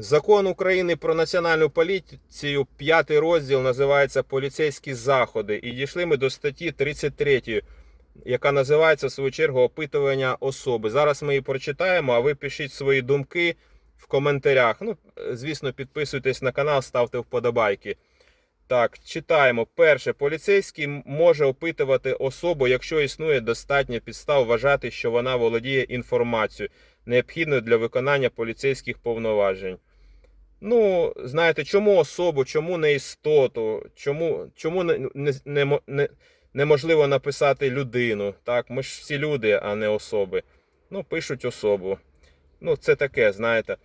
Закон України про національну поліцію, п'ятий розділ називається Поліцейські заходи. І дійшли ми до статті 33, яка називається в свою чергу опитування особи. Зараз ми її прочитаємо, а ви пишіть свої думки в коментарях. Ну, звісно, підписуйтесь на канал, ставте вподобайки. Так, читаємо. Перше, поліцейський може опитувати особу, якщо існує достатньо підстав вважати, що вона володіє інформацією, необхідною для виконання поліцейських повноважень. Ну, знаєте, чому особу, чому не істоту, чому, чому не, не, не, неможливо написати людину? Так, ми ж всі люди, а не особи. Ну, пишуть особу. Ну, це таке, знаєте.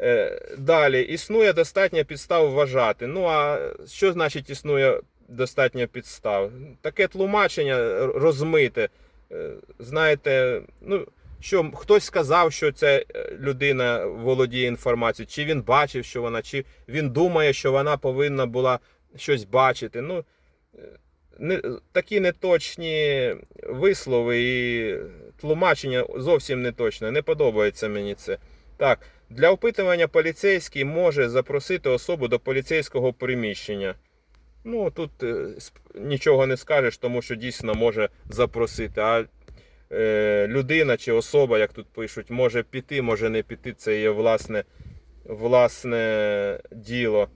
Е, Далі, існує достатньо підстав вважати. Ну, а що значить існує достатньо підстав? Таке тлумачення розмите. Е, Знаєте, ну, що хтось сказав, що ця е, людина володіє інформацією, чи він бачив, що вона, чи він думає, що вона повинна була щось бачити. Ну, е, не, такі неточні вислови і тлумачення зовсім не точне. Не подобається мені це. Так, для опитування поліцейський може запросити особу до поліцейського приміщення. Ну, тут е, нічого не скажеш, тому що дійсно може запросити. А людина чи особа, як тут пишуть, може піти, може не піти. Це є власне, власне діло.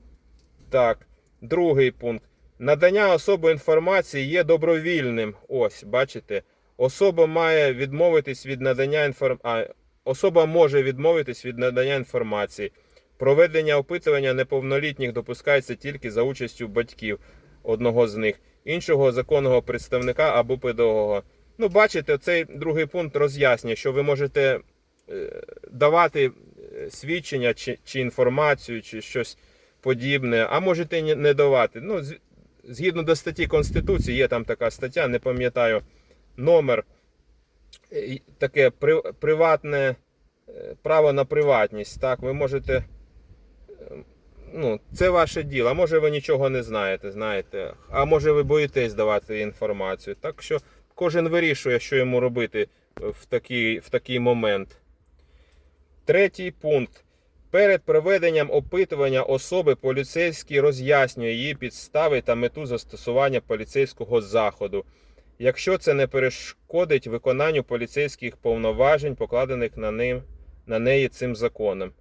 Так, другий пункт. Надання особи інформації є добровільним. Ось, бачите. Особа має відмовитись від надання інформації. Особа може відмовитись від надання інформації. Проведення опитування неповнолітніх допускається тільки за участю батьків одного з них, іншого законного представника або педагога. Ну, бачите, цей другий пункт роз'яснює, що ви можете е, давати е, свідчення чи, чи інформацію, чи щось подібне, а можете й не- давати. Ну, згідно до статті Конституції, є там така стаття, не пам'ятаю номер. Е, Таке приватне право на приватність. Так, ви можете. Ну, це ваше діло. А може ви нічого не знаєте, знаєте. А може ви боїтесь давати інформацію. Так що кожен вирішує, що йому робити в такий, в такий момент. Третій пункт. Перед проведенням опитування особи поліцейський роз'яснює її підстави та мету застосування поліцейського заходу, якщо це не перешкодить виконанню поліцейських повноважень, покладених на, ним, на неї цим законом.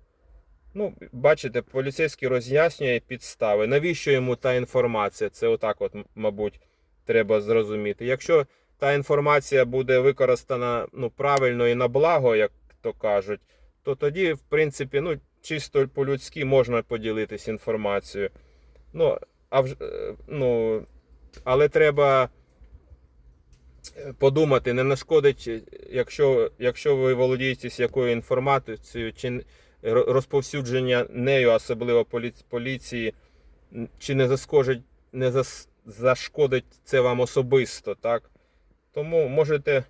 Ну, бачите, поліцейський роз'яснює підстави. Навіщо йому та інформація? Це отак, от, мабуть, треба зрозуміти. Якщо та інформація буде використана ну, правильно і на благо, як то кажуть, то тоді, в принципі, ну, чисто по-людськи можна поділитись інформацією. Ну, а вж, е, ну, але треба е, подумати, не нашкодить, е, якщо, якщо ви володієте якою інформацією, чи розповсюдження нею, особливо поліції, чи не заскожить, не зас, зашкодить це вам особисто, так? Тому можете,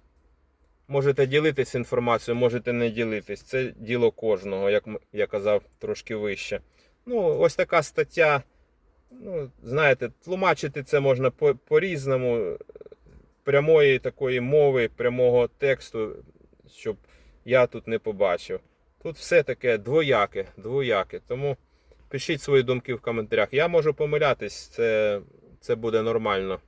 можете ділитись інформацією, можете не ділитись. Це діло кожного, як я казав трошки вище. Ну, ось така стаття. Ну, знаєте, тлумачити це можна по- по-різному. Прямої такої мови, прямого тексту, щоб я тут не побачив. Тут все таке двояке, двояке. Тому пишіть свої думки в коментарях. Я можу помилятись, це, це буде нормально.